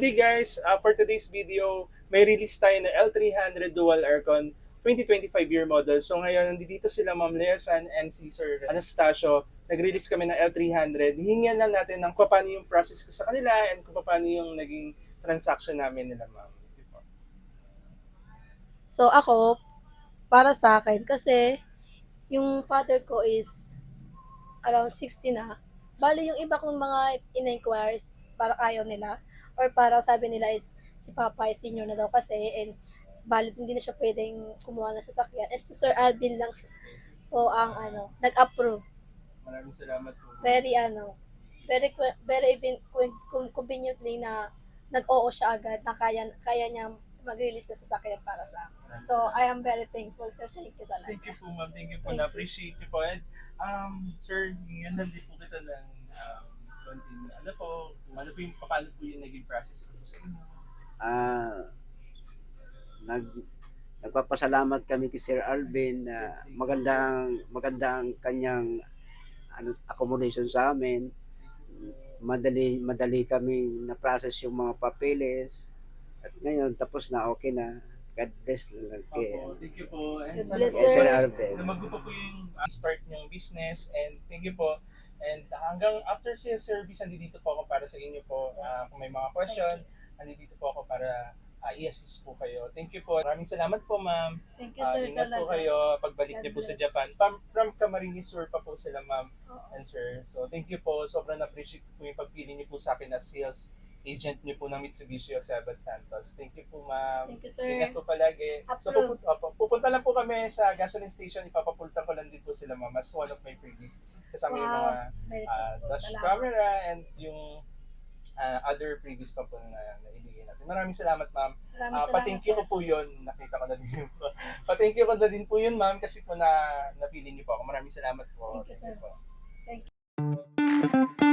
good day guys! Uh, for today's video, may release tayo na L300 Dual Aircon 2025 year model. So ngayon, nandito sila Ma'am Leosan and si Sir Anastasio. Nag-release kami ng L300. Hingyan lang natin ng paano yung process ko sa kanila and kung paano yung naging transaction namin nila Ma'am. So ako, para sa akin, kasi yung father ko is around 60 na. Bali yung iba kong mga in-inquires, para ayaw nila. Or parang sabi nila is si Papa is senior na daw kasi and bali hindi na siya pwedeng kumuha ng sasakyan. And si Sir Alvin lang po ang ano, nag-approve. Maraming salamat po. Very ano, very very even con- con- conveniently na nag-oo siya agad na kaya, kaya niya mag-release na sasakyan para sa akin. So, I am very thankful, sir. Thank you talaga. Thank you po ma'am. Thank you po. You. Na-appreciate po. And um, sir, ngayon nandito po konting, ano po, kung ano po yung, paano po yung naging process ko po sa inyo. ah nag nagpapasalamat kami kay Sir Alvin na magandang magandang kanyang ano, accommodation sa amin. Madali madali kami na process yung mga papeles. At ngayon tapos na okay na. God bless lang kay Opo, thank you po. And God bless, sir. Sir Alvin. lumago pa po yung start niyong business and thank you po. And hanggang after sa service, andito po ako para sa inyo po. Uh, Yes. kung may mga question, andito po ako para uh, i-assist po kayo. Thank you po. Maraming salamat po, ma'am. Thank you, Uh, sir, ingat po kayo pagbalik niyo po sa. Japan. From, from Camarines Sur pa po sila, ma'am Oo. and sir. So, thank you po. Sobrang na-appreciate po yung pagpili niyo po sa akin as sales agent niyo po ng Mitsubishi o Sebat Santos. Thank you po, ma'am. Thank you, sir. Ingat po palagi. So, Approve. pupunta, opo, pupunta lang po kami sa gasoline station. Ipapapulta ko lang din po sila, ma'am, as one of my freebies. Kasama yung mga Wow. Uh, thankful. dash camera and yung uh, other freebies pa po na, na ibigay natin. Maraming salamat, ma'am. Maraming Uh, salamat, pa-thank you ko po yun. Nakita ko na din po. pa-thank you ko na din po yun, ma'am, kasi po na napili niyo po ako. Maraming salamat po. Thank you, sir. po. Thank you.